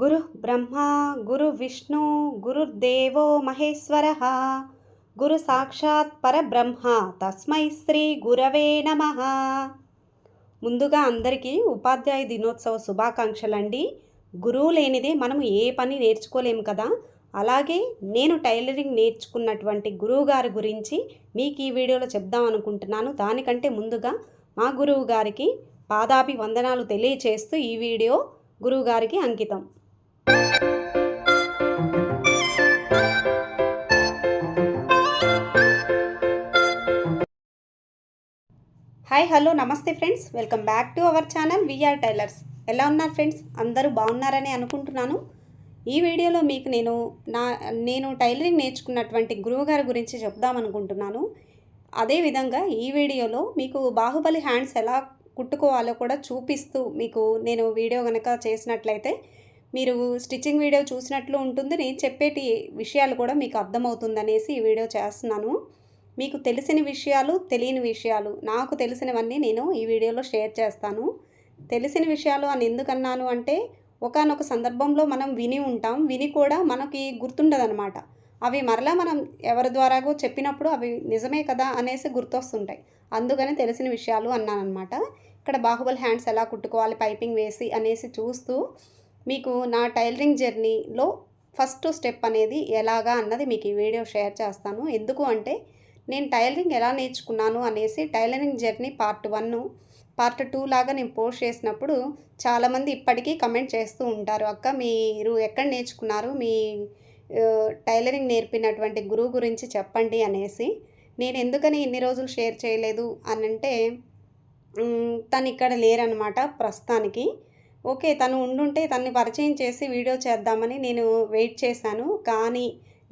గురు బ్రహ్మ గురు విష్ణు గురుర్దేవో మహేశ్వర. గురు సాక్షాత్ పరబ్రహ్మ తస్మై శ్రీ గురవే నమ. ముందుగా అందరికీ ఉపాధ్యాయ దినోత్సవ శుభాకాంక్షలండి. గురువు లేనిదే మనం ఏ పని నేర్చుకోలేము కదా. అలాగే నేను టైలరింగ్ నేర్చుకున్నటువంటి గురువు గారి గురించి మీకు ఈ వీడియోలో చెప్దాం అనుకుంటున్నాను. దానికంటే ముందుగా మా గురువు గారికి పాదాభి వందనాలు తెలియచేస్తూ ఈ వీడియో గురువుగారికి అంకితం. హాయ్ హలో నమస్తే friends. Welcome back to our channel VR tailors. ఎలా ఉన్నారు ఫ్రెండ్స్? అందరూ బాగున్నారని అనుకుంటున్నాను. ఈ వీడియోలో మీకు నేను నా నేను టైలరింగ్ నేర్చుకున్నటువంటి గురువుగారి గురించి చెప్దామనుకుంటున్నాను అదేవిధంగా ఈ వీడియోలో మీకు బాహుబలి హ్యాండ్స్ ఎలా కుట్టుకోవాలో కూడా చూపిస్తూ మీకు నేను వీడియో కనుక చేసినట్లయితే మీరు స్టిచ్చింగ్ వీడియో చూసినట్లు ఉంటుంది. నేను చెప్పేటి విషయాలు కూడా మీకు అర్థమవుతుందనేసి ఈ వీడియో చేస్తున్నాను. మీకు తెలిసిన విషయాలు తెలియని విషయాలు నాకు తెలిసినవన్నీ నేను ఈ వీడియోలో షేర్ చేస్తాను. తెలిసిన విషయాలు అని ఎందుకన్నాను అంటే ఒకనొక సందర్భంలో మనం విని ఉంటాం. విని కూడా మనకి గుర్తుండదనమాట అవి మరలా మనం ఎవరి ద్వారాగో చెప్పినప్పుడు అవి నిజమే కదా అనేసి గుర్తొస్తుంటాయి. అందుకని తెలిసిన విషయాలు అన్నానమాట ఇక్కడ బాహుబలి హ్యాండ్స్ ఎలా కుట్టుకోవాలి పైపింగ్ వేసి అనేసి చూస్తూ మీకు నా టైలరింగ్ జర్నీలో ఫస్ట్ స్టెప్ అనేది ఎలాగా అన్నది మీకు ఈ వీడియో షేర్ చేస్తాను. ఎందుకు అంటే నేను టైలరింగ్ ఎలా నేర్చుకున్నాను అనేసి tailoring journey part one part two లాగా నేను పోస్ట్ చేసినప్పుడు చాలామంది ఇప్పటికీ కమెంట్ చేస్తూ ఉంటారు అక్క మీరు ఎక్కడ నేర్చుకున్నారు? మీ టైలరింగ్ నేర్పినటువంటి గురువు గురించి చెప్పండి అనేసి. నేను ఎందుకని ఇన్ని రోజులు షేర్ చేయలేదు అని అంటే తను ఇక్కడ లేరనమాట ప్రస్తుతానికి. ఓకే తను ఉండుంటే తన్ని పరిచయం చేసి వీడియో చేద్దామని నేను వెయిట్ చేశాను. కానీ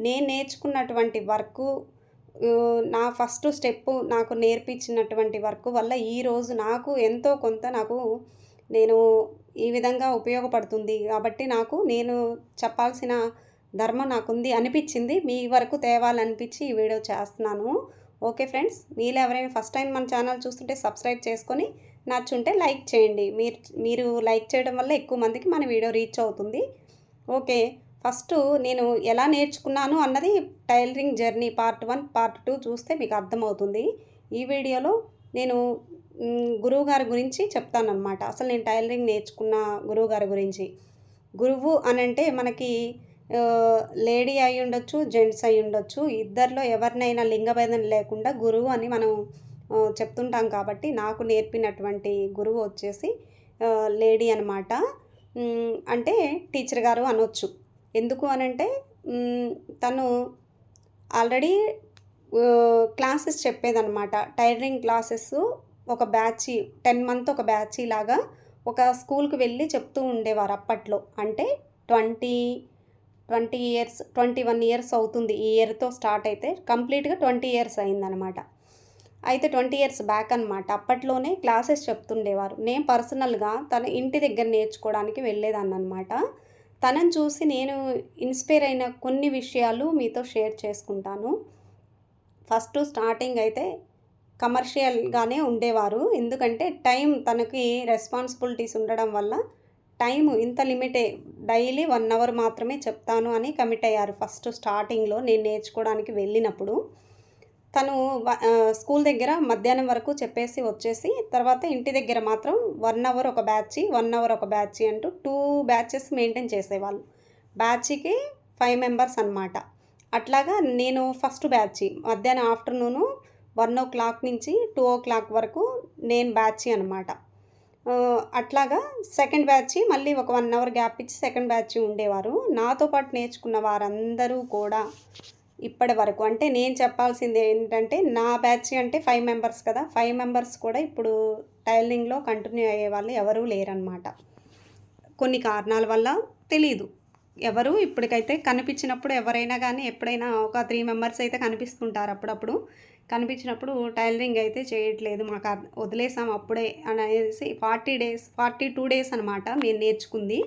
నేను నేర్చుకున్నటువంటి వర్క్ నా ఫస్ట్ స్టెప్ నాకు నేర్పించినటువంటి వర్క్ వల్ల ఈరోజు నాకు ఎంతో కొంత నాకు నేను ఈ విధంగా ఉపయోగపడుతుంది. కాబట్టి నాకు నేను చెప్పాల్సిన ధర్మం నాకుంది అనిపించింది. మీ వరకు తేవాలనిపించి ఈ వీడియో చేస్తున్నాను. ఓకే ఫ్రెండ్స్ మీరు ఎవరైనా ఫస్ట్ టైం మన ఛానల్ చూస్తుంటే సబ్స్క్రైబ్ చేసుకొని నచ్చుంటే లైక్ చేయండి. మీరు మీరు లైక్ చేయడం వల్ల ఎక్కువ మందికి మన వీడియో రీచ్ అవుతుంది. ఓకే. ఫస్ట్ నేను ఎలా నేర్చుకున్నాను అన్నది tailoring journey part one part two చూస్తే మీకు అర్థమవుతుంది. ఈ వీడియోలో నేను గురువు గారి గురించి చెప్తానన్నమాట. అసలు నేను టైలరింగ్ నేర్చుకున్న గురువు గారి గురించి. గురువు అని అంటే మనకి లేడీ అయి ఉండొచ్చు జెంట్స్ అయి ఉండొచ్చు. ఇద్దరిలో ఎవరినైనా లింగభేదం లేకుండా గురువు అని మనం చెప్తుంటాం కాబట్టి నాకు నేర్పినటువంటి గురువు వచ్చేసి లేడీ అనమాట అంటే టీచర్ గారు అనొచ్చు. ఎందుకు అనంటే తను ఆల్రెడీ క్లాసెస్ చెప్పేదన్నమాట. టైలరింగ్ క్లాసెస్ ఒక బ్యాచ్ టెన్ మంత్ ఒక బ్యాచ్ లాగా ఒక స్కూల్కి వెళ్ళి చెప్తూ ఉండేవారు అప్పట్లో. అంటే twenty twenty years twenty one years అవుతుంది ఈ ఇయర్తో స్టార్ట్ అయితే. కంప్లీట్గా ట్వంటీ ఇయర్స్ అయిందనమాట అయితే ట్వంటీ ఇయర్స్ బ్యాక్ అనమాట అప్పట్లోనే క్లాసెస్ చెప్తుండేవారు. నేను పర్సనల్గా తన ఇంటి దగ్గర నేర్చుకోవడానికి వెళ్ళేదాన్ని అనమాట తనని చూసి నేను ఇన్స్పైర్ అయిన కొన్ని విషయాలు మీతో షేర్ చేసుకుంటాను. ఫస్ట్ స్టార్టింగ్ అయితే కమర్షియల్గానే ఉండేవారు. ఎందుకంటే టైం తనకి రెస్పాన్సిబిలిటీస్ ఉండడం వల్ల టైం ఇంత లిమిటే. డైలీ వన్ అవర్ మాత్రమే చెప్తాను అని కమిట్ అయ్యారు ఫస్ట్ స్టార్టింగ్లో నేను నేర్చుకోవడానికి వెళ్ళినప్పుడు. తను స్కూల్ దగ్గర మధ్యాహ్నం వరకు చెప్పేసి వచ్చేసి తర్వాత ఇంటి దగ్గర మాత్రం వన్ అవర్ ఒక బ్యాచ్ వన్ అవర్ ఒక బ్యాచ్ అంటూ టూ బ్యాచెస్ మెయింటైన్ చేసేవాళ్ళు. బ్యాచ్కి ఫైవ్ మెంబర్స్ అనమాట అట్లాగా నేను ఫస్ట్ బ్యాచ్ మధ్యాహ్నం ఆఫ్టర్నూను వన్ ఓ క్లాక్ నుంచి టూ ఓ క్లాక్ వరకు నేను బ్యాచ్ అనమాట అట్లాగా సెకండ్ బ్యాచ్ మళ్ళీ ఒక వన్ అవర్ గ్యాప్ ఇచ్చి సెకండ్ బ్యాచ్ ఉండేవారు. నాతో పాటు నేర్చుకున్న వారందరూ కూడా ఇప్పటి వరకు. అంటే నేను చెప్పాల్సింది ఏంటంటే నా బ్యాచ్ అంటే ఫైవ్ మెంబర్స్ కదా. ఫైవ్ మెంబర్స్ కూడా ఇప్పుడు టైలరింగ్లో కంటిన్యూ అయ్యే వాళ్ళు ఎవరూ లేరనమాట కొన్ని కారణాల వల్ల తెలీదు. ఎవరు ఇప్పటికైతే కనిపించినప్పుడు ఎవరైనా కానీ ఎప్పుడైనా ఒక త్రీ మెంబర్స్ అయితే కనిపిస్తుంటారు అప్పుడప్పుడు. కనిపించినప్పుడు టైలరింగ్ అయితే చేయట్లేదు. మాకు వదిలేసాం అప్పుడే అనేసి forty days forty two days అనమాట మేము నేర్చుకుంది.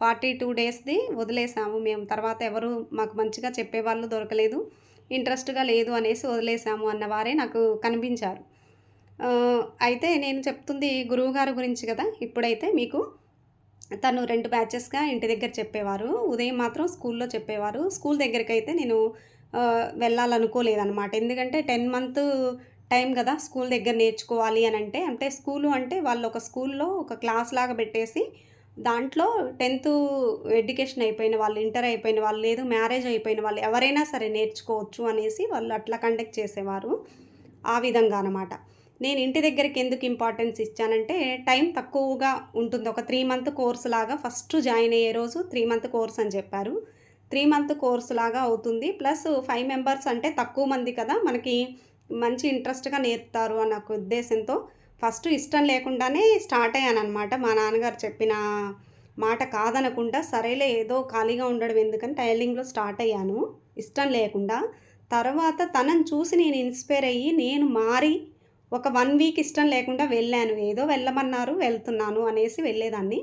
ఫార్టీ టూ డేస్ది వదిలేసాము. మేము తర్వాత ఎవరు మాకు మంచిగా చెప్పేవాళ్ళు దొరకలేదు. ఇంట్రెస్ట్గా లేదు అనేసి వదిలేసాము అన్నవారే నాకు కనిపించారు. అయితే నేను చెప్తుంది గురువుగారు గురించి కదా. ఇప్పుడైతే మీకు తను రెండు బ్యాచెస్గా ఇంటి దగ్గర చెప్పేవారు. ఉదయం మాత్రం స్కూల్లో చెప్పేవారు. స్కూల్ దగ్గరికి అయితే నేను వెళ్ళాలనుకోలేదన్నమాట. ఎందుకంటే టెన్ మంత్ టైం కదా స్కూల్ దగ్గర నేర్చుకోవాలి అని అంటే అంటే స్కూలు అంటే వాళ్ళు ఒక స్కూల్లో ఒక క్లాస్ లాగా పెట్టేసి దాంట్లో టెన్త్ ఎడ్యుకేషన్ అయిపోయిన వాళ్ళు ఇంటర్ అయిపోయిన వాళ్ళు లేదు మ్యారేజ్ అయిపోయిన వాళ్ళు ఎవరైనా సరే నేర్చుకోవచ్చు అనేసి వాళ్ళు అట్లా కండక్ట్ చేసేవారు ఆ విధంగా అనమాట నేను ఇంటి దగ్గరికి ఎందుకు ఇంపార్టెన్స్ ఇచ్చానంటే టైం తక్కువగా ఉంటుంది. ఒక త్రీ మంత్ కోర్స్ లాగా ఫస్ట్ జాయిన్ అయ్యే రోజు త్రీ మంత్ కోర్స్ అని చెప్పారు. త్రీ మంత్ కోర్స్ లాగా అవుతుంది. ప్లస్ ఫైవ్ మెంబర్స్ అంటే తక్కువ మంది కదా మనకి మంచి ఇంట్రెస్ట్గా నేర్పుతారు అన్న ఒక ఉద్దేశంతో ఫస్ట్ ఇష్టం లేకుండానే స్టార్ట్ అయ్యాను అనమాట మా నాన్నగారు చెప్పిన మాట కాదనకుండా సరేలే ఏదో ఖాళీగా ఉండడం ఎందుకని టైలింగ్లో స్టార్ట్ అయ్యాను. ఇష్టం లేకుండా. తర్వాత తనని చూసి నేను ఇన్స్పైర్ అయ్యి నేను మారి ఒక వన్ వీక్ ఇష్టం లేకుండా వెళ్ళాను. ఏదో వెళ్ళమన్నారు వెళ్తున్నాను అనేసి వెళ్ళేదాన్ని.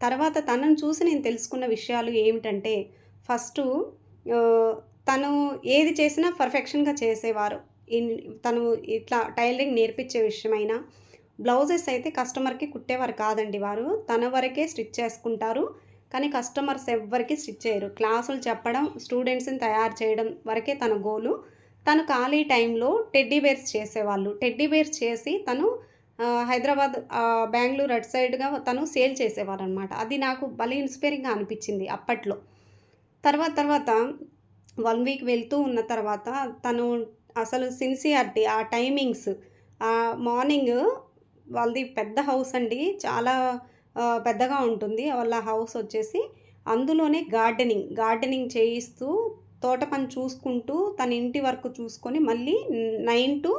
తర్వాత తనను చూసి నేను తెలుసుకున్న విషయాలు ఏమిటంటే ఫస్ట్ తను ఏది చేసినా పర్ఫెక్షన్గా చేసేవారు. ఇన్ తను ఇట్లా టైలరింగ్ నేర్పించే విషయమైనా బ్లౌజెస్ అయితే కస్టమర్కి కుట్టేవారు కాదండి వారు. తన వరకే స్టిచ్ చేసుకుంటారు. కానీ కస్టమర్స్ ఎవ్వరికి స్టిచ్ చేయరు. క్లాసులు చెప్పడం స్టూడెంట్స్ని తయారు చేయడం వరకే తన గోలు. తను ఖాళీ టైంలో టెడ్డీ బేర్స్ చేసేవాళ్ళు. టెడ్డీ బేర్స్ చేసి తను హైదరాబాద్ బెంగళూరు అటు సైడ్గా తను సేల్ చేసేవారు అనమాట అది నాకు భలే ఇన్స్పైరింగ్గా అనిపించింది అప్పట్లో. తర్వాత తర్వాత వన్ వీక్ వెళ్తూ ఉన్న తర్వాత తను అసలు సిన్సియారిటీ ఆ టైమింగ్స్ ఆ మార్నింగ్ వాళ్ళది పెద్ద హౌస్ అండి. చాలా పెద్దగా ఉంటుంది. వాళ్ళ హౌస్ వచ్చేసి అందులోనే గార్డెనింగ్ గార్డెనింగ్ చేయిస్తూ తోట పని చూసుకుంటూ తన ఇంటి వరకు చూసుకొని మళ్ళీ నైన్ టు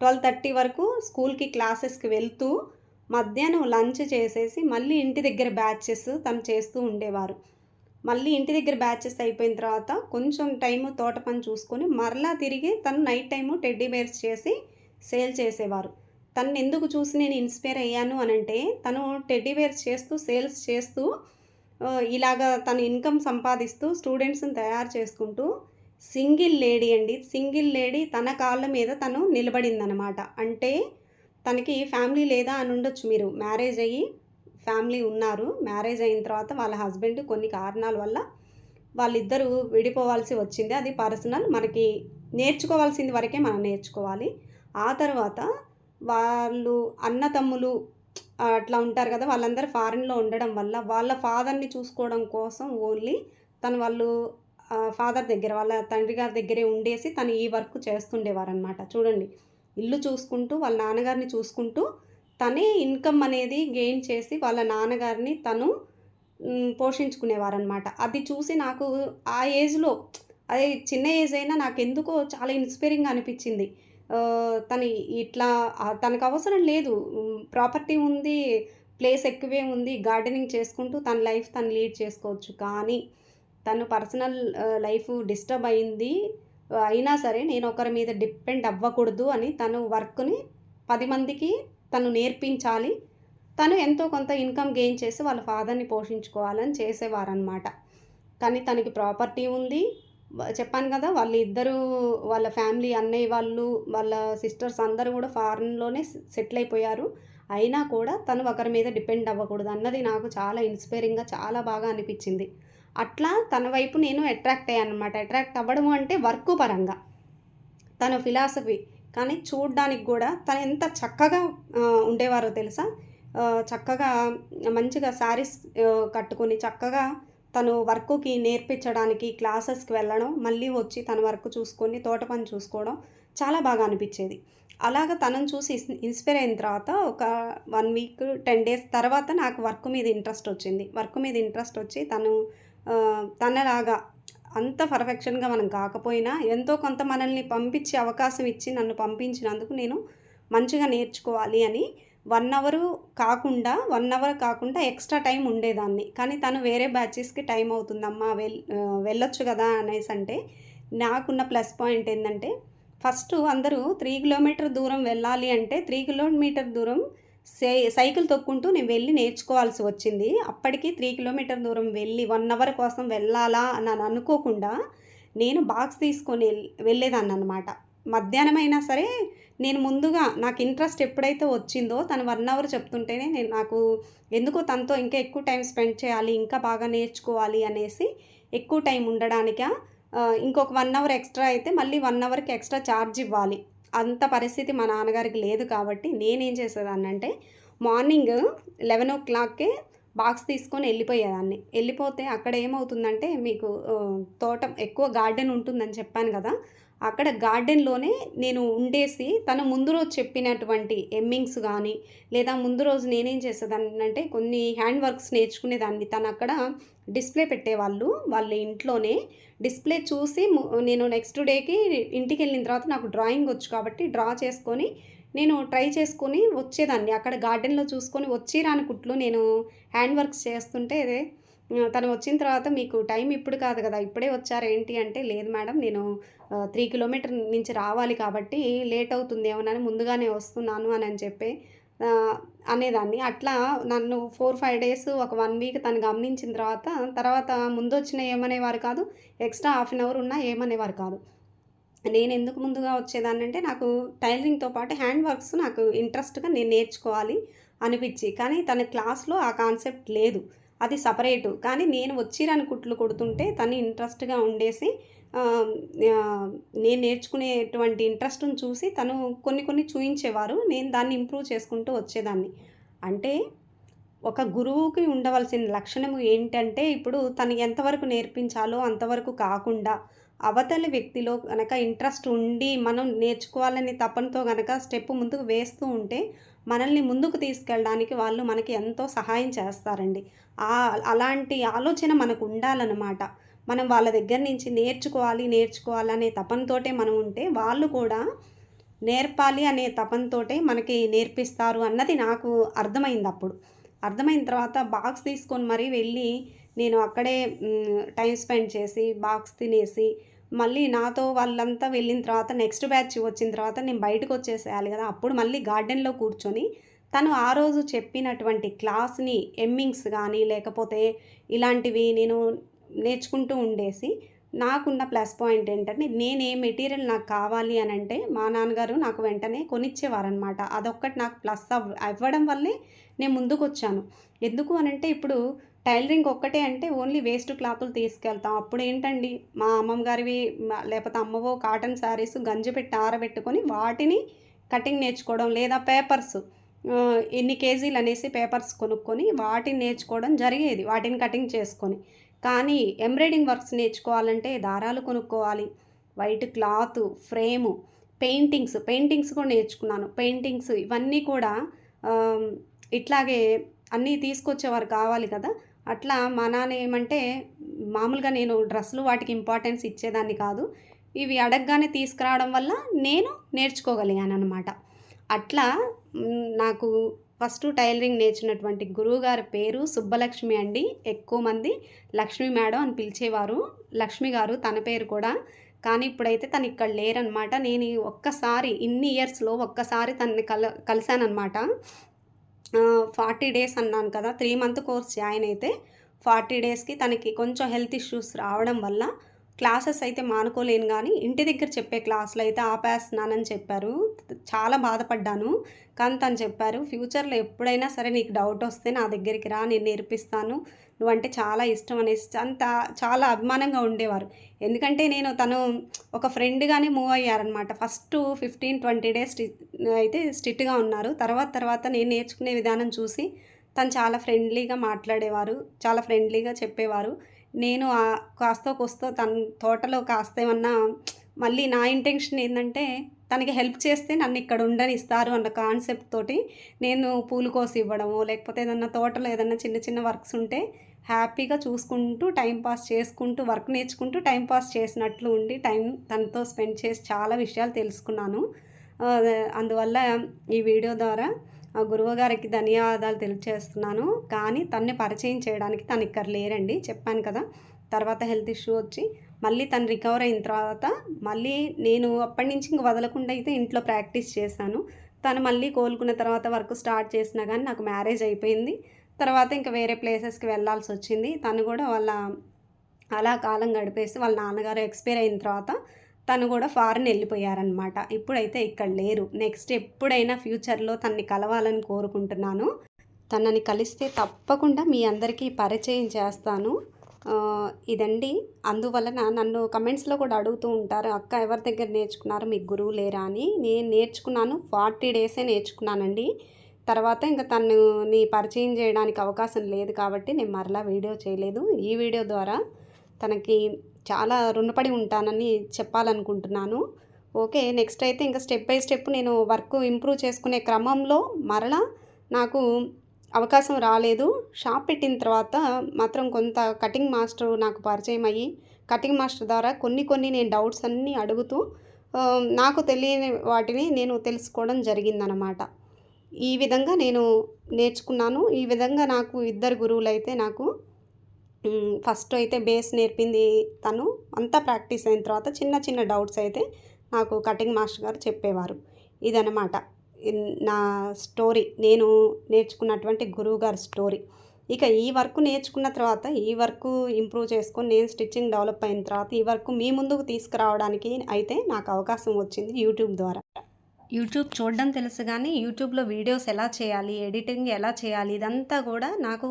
ట్వెల్వ్ థర్టీ వరకు స్కూల్కి క్లాసెస్కి వెళ్తూ మధ్యాహ్నం లంచ్ చేసేసి మళ్ళీ ఇంటి దగ్గర బ్యాచెస్ తను చేస్తూ ఉండేవారు. మళ్ళీ ఇంటి దగ్గర బ్యాచెస్ అయిపోయిన తర్వాత కొంచెం టైము తోట పని చూసుకొని మరలా తిరిగి తను నైట్ టైము టెడ్డీ బేర్స్ చేసి సేల్ చేసేవారు. తను ఎందుకు చూసి నేను ఇన్స్పైర్ అయ్యాను అని అంటే తను టెడ్డీ బేర్స్ చేస్తూ సేల్స్ చేస్తూ ఇలాగా తను ఇన్కమ్ సంపాదిస్తూ స్టూడెంట్స్ని తయారు చేసుకుంటూ సింగిల్ లేడీ అండి. సింగిల్ లేడీ తన కాళ్ళ మీద తను నిలబడిందనమాట. అంటే తనకి ఫ్యామిలీ లేదా అని ఉండొచ్చు మీరు. మ్యారేజ్ అయ్యి ఫ్యామిలీ ఉన్నారు. మ్యారేజ్ అయిన తర్వాత వాళ్ళ హస్బెండ్ కొన్ని కారణాల వల్ల వాళ్ళిద్దరూ విడిపోవాల్సి వచ్చింది. అది పర్సనల్. మనకి నేర్చుకోవాల్సింది వరకే మనం నేర్చుకోవాలి. ఆ తర్వాత వాళ్ళు అన్న తమ్ములు అట్లా ఉంటారు కదా వాళ్ళందరూ ఫారిన్లో ఉండడం వల్ల వాళ్ళ ఫాదర్ని చూసుకోవడం కోసం ఓన్లీ తను వాళ్ళు ఫాదర్ దగ్గర వాళ్ళ తండ్రి గారి దగ్గరే ఉండేసి తను ఈ వర్క్ చేస్తుండేవారు అనమాట చూడండి ఇల్లు చూసుకుంటూ వాళ్ళ నాన్నగారిని చూసుకుంటూ తనే ఇన్కమ్ అనేది గెయిన్ చేసి వాళ్ళ నాన్నగారిని తను పోషించుకునేవారనమాట అది చూసి నాకు ఆ ఏజ్లో అదే చిన్న ఏజ్ అయినా నాకు ఎందుకో చాలా ఇన్స్పైరింగ్ అనిపించింది. తను ఇట్లా తనకు అవసరం లేదు. ప్రాపర్టీ ఉంది ప్లేస్ ఎక్కువే ఉంది గార్డెనింగ్ చేసుకుంటూ తన లైఫ్ తను లీడ్ చేసుకోవచ్చు. కానీ తను పర్సనల్ లైఫ్ డిస్టర్బ్ అయింది. అయినా సరే నేను ఒకరి మీద డిపెండ్ అవ్వకూడదు అని తను వర్క్ని పది మందికి తను నేర్పించాలి. తను ఎంతో కొంత ఇన్కమ్ గెయిన్ చేసి వాళ్ళ ఫాదర్ని పోషించుకోవాలని చేసేవారనమాట కానీ తనకి ప్రాపర్టీ ఉంది చెప్పాను కదా వాళ్ళ ఇద్దరు వాళ్ళ ఫ్యామిలీ అన్నయ్య వాళ్ళు వాళ్ళ సిస్టర్స్ అందరూ కూడా ఫారెన్లోనే సెటిల్ అయిపోయారు అయినా కూడా తను ఒకరి మీద డిపెండ్ అవ్వకూడదు అన్నది నాకు చాలా ఇన్స్పైరింగ్గా చాలా బాగా అనిపించింది. అట్లా తన వైపు నేను అట్రాక్ట్ అయ్యాను అనమాట అట్రాక్ట్ అవ్వడం అంటే వర్క్ పరంగా. తన ఫిలాసఫీ. కానీ చూడడానికి కూడా తను ఎంత చక్కగా ఉండేవారో తెలుసా? చక్కగా మంచిగా శారీస్ కట్టుకొని చక్కగా తను వర్క్కి నేర్పించడానికి క్లాసెస్కి వెళ్ళడం మళ్ళీ వచ్చి తన వర్క్ చూసుకొని తోట పని చూసుకోవడం చాలా బాగా అనిపించేది. అలాగ తనను చూసి ఇన్స్పైర్ అయిన తర్వాత ఒక వన్ వీక్ టెన్ డేస్ తర్వాత నాకు వర్క్ మీద ఇంట్రెస్ట్ వచ్చింది. వర్క్ మీద ఇంట్రెస్ట్ వచ్చి తను తనలాగా అంత పర్ఫెక్షన్గా మనం కాకపోయినా ఎంతో కొంత మనల్ని పంపించే అవకాశం ఇచ్చి నన్ను పంపించినందుకు నేను మంచిగా నేర్చుకోవాలి అని వన్ అవరు కాకుండా వన్ అవర్ కాకుండా ఎక్స్ట్రా టైం ఉండేదాన్ని. కానీ తను వేరే బ్యాచెస్కి టైం అవుతుందమ్మా వెల్ వెళ్ళొచ్చు కదా అనేసి అంటే నాకున్న ప్లస్ పాయింట్ ఏంటంటే ఫస్ట్ అందరూ త్రీ కిలోమీటర్ దూరం వెళ్ళాలి అంటే త్రీ కిలోమీటర్ దూరం సై సైకిల్ తొక్కుంటూ నేను వెళ్ళి నేర్చుకోవాల్సి వచ్చింది. అప్పటికి త్రీ కిలోమీటర్ దూరం వెళ్ళి వన్ అవర్ కోసం వెళ్ళాలా అని అనుకోకుండా నేను బాక్స్ తీసుకొని వెళ్ళేదాన్ని అనమాట మధ్యాహ్నం అయినా సరే నేను ముందుగా నాకు ఇంట్రెస్ట్ ఎప్పుడైతే వచ్చిందో తను వన్ అవర్ చెప్తుంటేనే నేను నాకు ఎందుకో తనతో ఇంకా ఎక్కువ టైం స్పెండ్ చేయాలి ఇంకా బాగా నేర్చుకోవాలి అనేసి ఎక్కువ టైం ఉండడానిక ఇంకొక వన్ అవర్ ఎక్స్ట్రా అయితే మళ్ళీ వన్ అవర్కి ఎక్స్ట్రా ఛార్జ్ ఇవ్వాలి. అంత పరిస్థితి మా నాన్నగారికి లేదు కాబట్టి నేనేం చేసేదాన్ని అంటే మార్నింగ్ లెవెన్ ఓ క్లాక్కే బాక్స్ తీసుకొని వెళ్ళిపోయేదాన్ని. వెళ్ళిపోతే అక్కడ ఏమవుతుందంటే మీకు తోట ఎక్కువ గార్డెన్ ఉంటుందని చెప్పాను కదా అక్కడ గార్డెన్లోనే నేను ఉండేసి తను ముందు రోజు చెప్పినటువంటి ఎమ్మింగ్స్ కానీ లేదా ముందు రోజు నేనేం చేసేదాన్ని అంటే కొన్ని హ్యాండ్ వర్క్స్ నేర్చుకునేదాన్ని. తను అక్కడ డిస్ప్లే పెట్టేవాళ్ళు వాళ్ళ ఇంట్లోనే డిస్ప్లే చూసి నేను నెక్స్ట్ డేకి ఇంటికి వెళ్ళిన తర్వాత నాకు డ్రాయింగ్ వచ్చు కాబట్టి డ్రా చేసుకొని నేను ట్రై చేసుకొని వచ్చేదాన్ని. అక్కడ గార్డెన్లో చూసుకొని వచ్చి రాని కుట్లు నేను హ్యాండ్ వర్క్స్ చేస్తుంటే తను వచ్చిన తర్వాత మీకు టైం ఇప్పుడు కాదు కదా ఇప్పుడే వచ్చారు ఏంటి అంటే లేదు మేడం నేను త్రీ కిలోమీటర్ నుంచి రావాలి కాబట్టి లేట్ అవుతుంది ఏమోనని ముందుగానే వస్తున్నాను అని అని చెప్పి అనేదాన్ని. అట్లా నన్ను ఫోర్ ఫైవ్ డేస్ ఒక వన్ వీక్ తను గమనించిన తర్వాత తర్వాత ముందు వచ్చిన ఏమనేవారు కాదు ఎక్స్ట్రా హాఫ్ అన్ అవర్ ఉన్నా ఏమనేవారు కాదు. నేను ఎందుకు ముందుగా వచ్చేదాన్ని అంటే నాకు టైలరింగ్తో పాటు హ్యాండ్ వర్క్స్ నాకు ఇంట్రెస్ట్గా నేను నేర్చుకోవాలి అనిపించి. కానీ తన క్లాస్లో ఆ కాన్సెప్ట్ లేదు. అది సపరేటు. కానీ నేను వచ్చిరాని కుట్లు కొడుతుంటే తను ఇంట్రెస్ట్గా ఉండేసి నేను నేర్చుకునేటువంటి ఇంట్రెస్ట్ను చూసి తను కొన్ని కొన్ని చూయించేవారు. నేను దాన్ని ఇంప్రూవ్ చేసుకుంటూ వచ్చేదాన్ని. అంటే ఒక గురువుకి ఉండవలసిన లక్షణము ఏంటంటే ఇప్పుడు తను ఎంతవరకు నేర్పించాలో అంతవరకు కాకుండా అవతలి వ్యక్తిలో కనుక ఇంట్రెస్ట్ ఉండి మనం నేర్చుకోవాలనే తపనతో కనుక స్టెప్ ముందుకు వేస్తూ ఉంటే మనల్ని ముందుకు తీసుకెళ్ళడానికి వాళ్ళు మనకి ఎంతో సహాయం చేస్తారండి. ఆ అలాంటి ఆలోచన మనకు ఉండాలన్నమాట. మనం వాళ్ళ దగ్గర నుంచి నేర్చుకోవాలి నేర్చుకోవాలనే తపనతోటే మనం ఉంటే వాళ్ళు కూడా నేర్పాలి అనే తపనతోటే మనకి నేర్పిస్తారు అన్నది నాకు అర్థమైంది అప్పుడు. అర్థమైన తర్వాత బాక్స్ తీసుకొని మరీ వెళ్ళి నేను అక్కడే టైం స్పెండ్ చేసి బాక్స్ తినేసి మళ్ళీ నాతో వాళ్ళంతా వెళ్ళిన తర్వాత నెక్స్ట్ బ్యాచ్ వచ్చిన తర్వాత నేను బయటకు వచ్చేసేయాలి కదా. అప్పుడు మళ్ళీ గార్డెన్లో కూర్చొని తను ఆ రోజు చెప్పినటువంటి క్లాస్ని ఎమ్మింగ్స్ కానీ లేకపోతే ఇలాంటివి నేను నేర్చుకుంటూ ఉండేసి నాకున్న ప్లస్ పాయింట్ ఏంటంటే నేను ఏ మెటీరియల్ నాకు కావాలి అని అంటే మా నాన్నగారు నాకు వెంటనే కొనిచ్చేవారనమాట అదొక్కటి నాకు ప్లస్ అవ్ అవ్వడం వల్లే నేను ముందుకు వచ్చాను ఎందుకు అని అంటే ఇప్పుడు టైలరింగ్ ఒక్కటే అంటే ఓన్లీ వేస్ట్ క్లాతులు తీసుకెళ్తాం. అప్పుడు ఏంటండి మా అమ్మమ్మ గారివి లేకపోతే అమ్మవో కాటన్ శారీస్ గంజి పెట్టి ఆరబెట్టుకొని వాటిని కటింగ్ నేర్చుకోవడం లేదా పేపర్స్ ఎన్ని కేజీలు అనేసి పేపర్స్ కొనుక్కొని వాటిని నేర్చుకోవడం జరిగేది వాటిని కటింగ్ చేసుకొని. కానీ ఎంబ్రాయిడింగ్ వర్క్స్ నేర్చుకోవాలంటే దారాలు కొనుక్కోవాలి. White cloth frame paintings paintings కూడా నేర్చుకున్నాను. పెయింటింగ్స్ ఇవన్నీ కూడా ఇట్లాగే అన్నీ తీసుకొచ్చేవారు కావాలి కదా. అట్లా మా నాన్న ఏమంటే మామూలుగా నేను డ్రెస్సులు వాటికి ఇంపార్టెన్స్ ఇచ్చేదాన్ని కాదు. ఇవి అడగగానే తీసుకురావడం వల్ల నేను నేర్చుకోగలిగాను అనమాట అట్లా నాకు ఫస్ట్ టైలరింగ్ నేర్చినటువంటి గురువుగారి పేరు సుబ్బలక్ష్మి అండి. ఎక్కువ మంది లక్ష్మి మేడం అని పిలిచేవారు. లక్ష్మి గారు తన పేరు కూడా. కానీ ఇప్పుడైతే తను ఇక్కడ లేరనమాట నేను ఒక్కసారి ఇన్ని ఇయర్స్లో ఒక్కసారి తనని కల కలిశానమాట ఫార్టీ డేస్ అన్నాను కదా త్రీ మంత్ కోర్స్ జాయిన్ అయితే ఫార్టీ డేస్కి తనకి కొంచెం హెల్త్ ఇష్యూస్ రావడం వల్ల క్లాసెస్ అయితే మానుకోలేను కానీ ఇంటి దగ్గర చెప్పే క్లాసులు అయితే ఆపేస్తున్నానని చెప్పారు. చాలా బాధపడ్డాను. కానీ తను చెప్పారు ఫ్యూచర్లో ఎప్పుడైనా సరే నీకు డౌట్ వస్తే నా దగ్గరికి రా నేను నేర్పిస్తాను. నువ్వంటే చాలా ఇష్టం అనేసి అంత చాలా అభిమానంగా ఉండేవారు. ఎందుకంటే నేను తను ఒక ఫ్రెండ్గానే మూవ్ అయ్యారనమాట ఫస్ట్ ఫిఫ్టీన్ ట్వంటీ డేస్ అయితే స్ట్రిక్ట్గా ఉన్నారు. తర్వాత తర్వాత నేను నేర్చుకునే విధానం చూసి తను చాలా ఫ్రెండ్లీగా మాట్లాడేవారు చాలా ఫ్రెండ్లీగా చెప్పేవారు. నేను ఆ కాస్తో కోస్తో తన తోటలో కాస్త ఏమన్నా మళ్ళీ నా ఇంటెన్షన్ ఏంటంటే తనకి హెల్ప్ చేస్తే నన్ను ఇక్కడ ఉండనిస్తారు అన్న కాన్సెప్ట్ తోటి నేను పూలు కోసి ఇవ్వడము లేకపోతే ఏదన్నా తోటలో ఏదన్నా చిన్న చిన్న వర్క్స్ ఉంటే హ్యాపీగా చూసుకుంటూ టైం పాస్ చేసుకుంటూ వర్క్ నేర్చుకుంటూ టైం పాస్ చేసినట్లు ఉండి టైం తనతో స్పెండ్ చేసి చాలా విషయాలు తెలుసుకున్నాను. అందువల్ల ఈ వీడియో ద్వారా ఆ గురువు గారికి ధన్యవాదాలు తెలియజేస్తున్నాను కానీ తన్ని పరిచయం చేయడానికి తను ఇక్కడ లేరండి చెప్పాను కదా. తర్వాత హెల్త్ ఇష్యూ వచ్చి మళ్ళీ తను రికవర్ అయిన తర్వాత మళ్ళీ నేను అప్పటి నుంచి ఇంక వదలకుండా అయితే ఇంట్లో ప్రాక్టీస్ చేశాను. తను మళ్ళీ కోలుకున్న తర్వాత వర్క్ స్టార్ట్ చేసినా కానీ నాకు మ్యారేజ్ అయిపోయింది. తర్వాత ఇంకా వేరే ప్లేసెస్కి వెళ్ళాల్సి వచ్చింది తను కూడా వాళ్ళ అలా కాలం గడిపేసి వాళ్ళ నాన్నగారు ఎక్స్పైర్ అయిన తర్వాత తను కూడా ఫారెన్ వెళ్ళిపోయారనమాట ఇప్పుడైతే ఇక్కడ లేరు. నెక్స్ట్ ఎప్పుడైనా ఫ్యూచర్లో తనని కలవాలని కోరుకుంటున్నాను. తనని కలిస్తే తప్పకుండా మీ అందరికీ పరిచయం చేస్తాను. ఇదండి. అందువలన నన్ను కమెంట్స్లో కూడా అడుగుతూ ఉంటారు అక్క ఎవరి దగ్గర నేర్చుకున్నారు? మీకు గురువు లేరా? అని. నేను నేర్చుకున్నాను. ఫార్టీ డేసే నేర్చుకున్నానండి. తర్వాత ఇంకా తనని పరిచయం చేయడానికి అవకాశం లేదు కాబట్టి నేను మరలా వీడియో చేయలేదు. ఈ వీడియో ద్వారా తనకి చాలా రుణపడి ఉంటానని చెప్పాలనుకుంటున్నాను. ఓకే నెక్స్ట్ అయితే ఇంకా స్టెప్ బై స్టెప్ నేను వర్క్ ఇంప్రూవ్ చేసుకునే క్రమంలో మరలా నాకు అవకాశం రాలేదు. షాప్ పెట్టిన తర్వాత మాత్రం కొంత కటింగ్ మాస్టర్ నాకు పరిచయం అయ్యి కటింగ్ మాస్టర్ ద్వారా కొన్ని కొన్ని నేను డౌట్స్ అన్నీ అడుగుతూ నాకు తెలియని వాటిని నేను తెలుసుకోవడం జరిగిందనమాట. ఈ విధంగా నేను నేర్చుకున్నాను. ఈ విధంగా నాకు ఇద్దరు గురువులు అయితే నాకు ఫస్ట్ అయితే బేస్ నేర్పింది తను. అంతా ప్రాక్టీస్ అయిన తర్వాత చిన్న చిన్న డౌట్స్ అయితే నాకు కటింగ్ మాస్టర్ గారు చెప్పేవారు. ఇదనమాట నా స్టోరీ నేను నేర్చుకున్నటువంటి గురువు గారి స్టోరీ. ఇక ఈ వర్క్ నేర్చుకున్న తర్వాత ఈ వర్క్ ఇంప్రూవ్ చేసుకొని నేను స్టిచ్చింగ్ డెవలప్ అయిన తర్వాత ఈ వర్క్ మీ ముందుకు తీసుకురావడానికి అయితే నాకు అవకాశం వచ్చింది యూట్యూబ్ ద్వారా. యూట్యూబ్ చూడడం తెలుసు కానీ యూట్యూబ్లో వీడియోస్ ఎలా చేయాలి ఎడిటింగ్ ఎలా చేయాలి ఇదంతా కూడా నాకు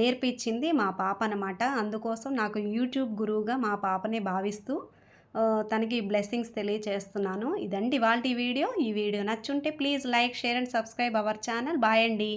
నేర్పించింది మా పాప అనమాట అందుకోసం నాకు యూట్యూబ్ గురువుగా మా పాపనే భావిస్తూ తనకి బ్లెస్సింగ్స్ తెలియచేస్తున్నాను. ఇదండి వాళ్ళ వీడియో. ఈ video నచ్చుంటే please like share and subscribe our channel. Bye అండి.